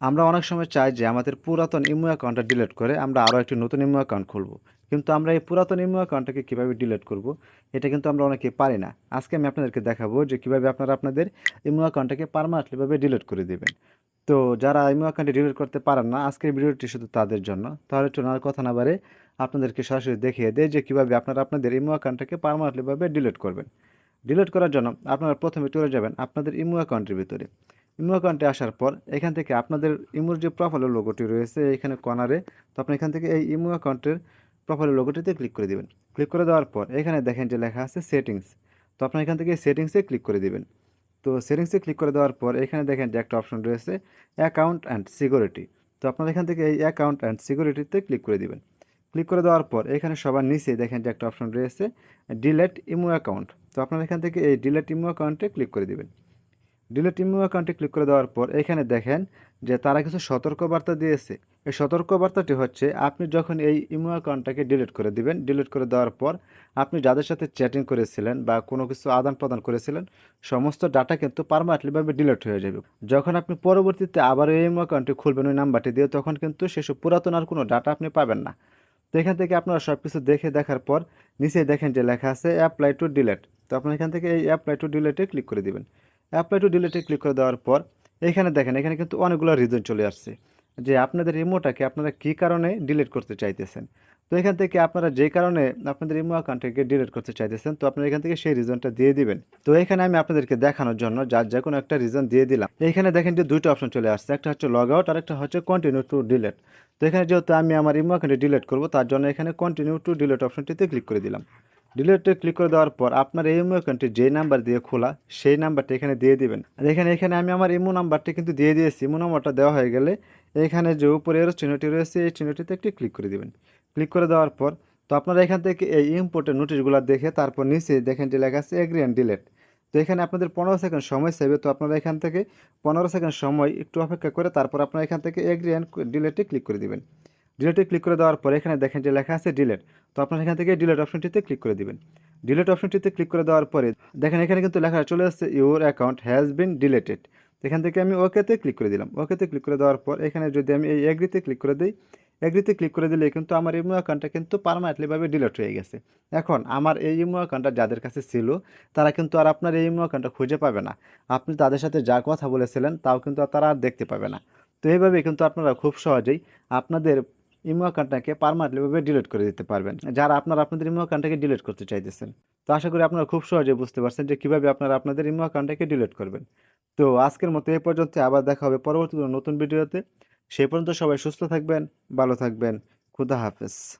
আমরা অনেক সময় চাই যে আমাদের পুরাতন ইমো অ্যাকাউন্টটা ডিলিট করে আমরা আরও একটি নতুন ইমো অ্যাকাউন্ট খুলব। কিন্তু আমরা এই পুরাতন ইমো অ্যাকাউন্টটাকে কীভাবে ডিলিট করব, এটা কিন্তু আমরা অনেকে পারি না। আজকে আমি আপনাদেরকে দেখাবো যে কীভাবে আপনারা আপনাদের ইমো অ্যাকাউন্টটাকে পারমানেন্টলিভাবে ডিলিট করে দেবেন। তো যারা ইমো অ্যাকাউন্টে ডিলিট করতে পারেন না, আজকের ভিডিওটি শুধু তাদের জন্য। তাহলে আর কথা না বারে আপনাদেরকে সরাসরি দেখিয়ে দেয় যে কীভাবে আপনারা আপনাদের ইমো অ্যাকাউন্টটাকে পারমানেন্টলিভাবে ডিলিট করবেন। ডিলিট করার জন্য আপনারা প্রথমে চলে যাবেন আপনাদের ইমো অ্যাকাউন্টের ভিতরে। ইমো অ্যাকাউন্টে আসার পর এখান থেকে আপনাদের ইমোর যে প্রোফাইলের লোগোটি রয়েছে এখানে কর্নারে তো আপনি এখান থেকে এই ইমো অ্যাকাউন্টের প্রোফাইলের লোগোটিতে ক্লিক করে দিবেন। ক্লিক করে দেওয়ার পর এখানে দেখেন যে লেখা আছে সেটিংস তো আপনার এখান থেকে সেটিংসে ক্লিক করে দিবেন। তো সেটিংসে ক্লিক করে দেওয়ার পর এখানে দেখেন যে একটা অপশন রয়েছে অ্যাকাউন্ট অ্যান্ড সিকিউরিটি তো আপনার এখান থেকে এই অ্যাকাউন্ট অ্যান্ড সিকিউরিটিতে ক্লিক করে দিবেন। ক্লিক করে দেওয়ার পর এখানে সবার নিচে দেখেন যে একটা অপশন রয়েছে ডিলেট ইমো অ্যাকাউন্ট তো আপনার এখান থেকে এই ডিলেট ইমো অ্যাকাউন্টে ক্লিক করে দিবেন। ডিলেট ইমো অ্যাকাউন্টে ক্লিক করে দেওয়ার পর এখানে দেখেন যে তারা কিছু সতর্কবার্তা দিয়েছে। এই সতর্কবার্তাটি হচ্ছে আপনি যখন এই ইমো অ্যাকাউন্টটাকে ডিলিট করে দিবেন ডিলিট করে দেওয়ার পর আপনি যাদের সাথে চ্যাটিং করেছিলেন বা কোনো কিছু আদান প্রদান করেছিলেন, সমস্ত ডাটা কিন্তু পারমানেন্টলিভাবে ডিলিট হয়ে যাবে। যখন আপনি পরবর্তীতে আবার এই ইমো অ্যাকাউন্টটি খুলবেন, ওই নাম্বারটি দিয়ে তখন কিন্তু সেসব পুরাতন আর কোনো ডাটা আপনি পাবেন না। তো এখান থেকে আপনারা সব কিছু দেখে দেখার পর নিচে দেখেন যে লেখা আছে অ্যাপ্লাই টু ডিলেট তো আপনি এখান থেকে এই অ্যাপ্লাই টু ডিলেটে ক্লিক করে দিবেন। অ্যাপ্লাই টু ডিলেটে ক্লিক করে দেওয়ার পর, এখানে দেখেন, এখানে কিন্তু অনেকগুলো রিজন চলে আসছে। যে আপনাদের ইমোটাকে আপনারা কী কারণে ডিলিট করতে চাইতেছেন? তো এখান থেকে আপনারা যে কারণে আপনাদের ইমো অ্যাকাউন্টটাকে ডিলিট করতে চাইতেছেন, তো আপনারা এখান থেকে সেই রিজনটা দিয়ে দিবেন। তো এখানে আমি আপনাদেরকে দেখানোর জন্য যার যে কোনো একটা রিজন দিয়ে দিলাম। এখানে দেখেন যে দুইটা অপশন চলে আসছে, একটা হচ্ছে লগ আউট আর একটা হচ্ছে কন্টিনিউ টু ডিলেট তো এখানে যেহেতু আমি আমার ইমো অ্যাকাউন্টে ডিলিট করব, তার জন্য এখানে কন্টিনিউ টু ডিলেট অপশনটিতে ক্লিক করে দিলাম। ডিলেটে ক্লিক করে দেওয়ার পর আপনার এই ইমো অ্যাকাউন্টটি যে নাম্বার দিয়ে খোলা, সেই নাম্বারটি এখানে দিয়ে দিবেন। আর এখানে এখানে আমি আমার ইমো নাম্বারটি কিন্তু দিয়ে দিয়েছি। ইমো নাম্বারটা দেওয়া হয়ে গেলে এখানে যে উপরে এর চিহ্নটি রয়েছে, এই চিহ্নটিতে একটি ক্লিক করে দিবেন। ক্লিক করে দেওয়ার পর, তো আপনারা এখান থেকে এই ইম্পোর্টের নোটিশগুলো দেখে তারপর নিচে দেখেন যে লেখা আছে এগ্রি অ্যান্ড ডিলেট তো এখানে আপনাদের পনেরো সেকেন্ড সময় চাইবে। তো আপনারা এখান থেকে পনেরো সেকেন্ড সময় একটু অপেক্ষা করে তারপর আপনারা এখান থেকে এগ্রি অ্যান্ড ডিলেটে ক্লিক করে দিবেন। ডিলেটে ক্লিক করে দেওয়ার পরে এখানে দেখেন যে লেখা আছে ডিলেট তো আপনারা এখান থেকে ডিলেট অপশনটিতে ক্লিক করে দিবেন। ডিলেট অপশনটিতে ক্লিক করে দেওয়ার পরে দেখেন এখানে কিন্তু লেখা চলে আসছে your account has been deleted এখান থেকে আমি ওকেতে ক্লিক করে দিলাম। ওকেতে ক্লিক করে দেওয়ার পর এখানে যদি আমি এই এগ্রিতে ক্লিক করে দিই এগ্রিতে ক্লিক করে দিলে কিন্তু আমার ইমো অ্যাকাউন্টটা কিন্তু পারমানেন্টলিভাবে ডিলিট হয়ে গেছে। এখন আমার এই ইমো অ্যাকাউন্টটা যাদের কাছে ছিল, তারা কিন্তু আর আপনার এই ইমো অ্যাকাউন্টটা খুঁজে পাবে না। আপনি তাদের সাথে যা কথা বলেছিলেন, তাও কিন্তু তারা আর দেখতে পাবে না। তো এইভাবে কিন্তু আপনারা খুব সহজেই আপনাদের ইমো অ্যাকাউন্টটাকে পারমানেন্টলিভাবে ডিলিট করে দিতে পারবেন। যারা আপনারা, আপনাদের ইমো অ্যাকাউন্টটাকে ডিলিট করতে চাইতেছেন। তো আশা করি আপনারা খুব সহজে বুঝতে পারছেন যে কীভাবে আপনারা আপনাদের ইমো অ্যাকাউন্টটাকে ডিলিট করবেন। তো আজকের মতো এ পর্যন্ত, আবার দেখা হবে পরবর্তী নতুন ভিডিওতে। সেই পর্যন্ত সবাই সুস্থ থাকবেন, ভালো থাকবেন। খুদা হাফেজ।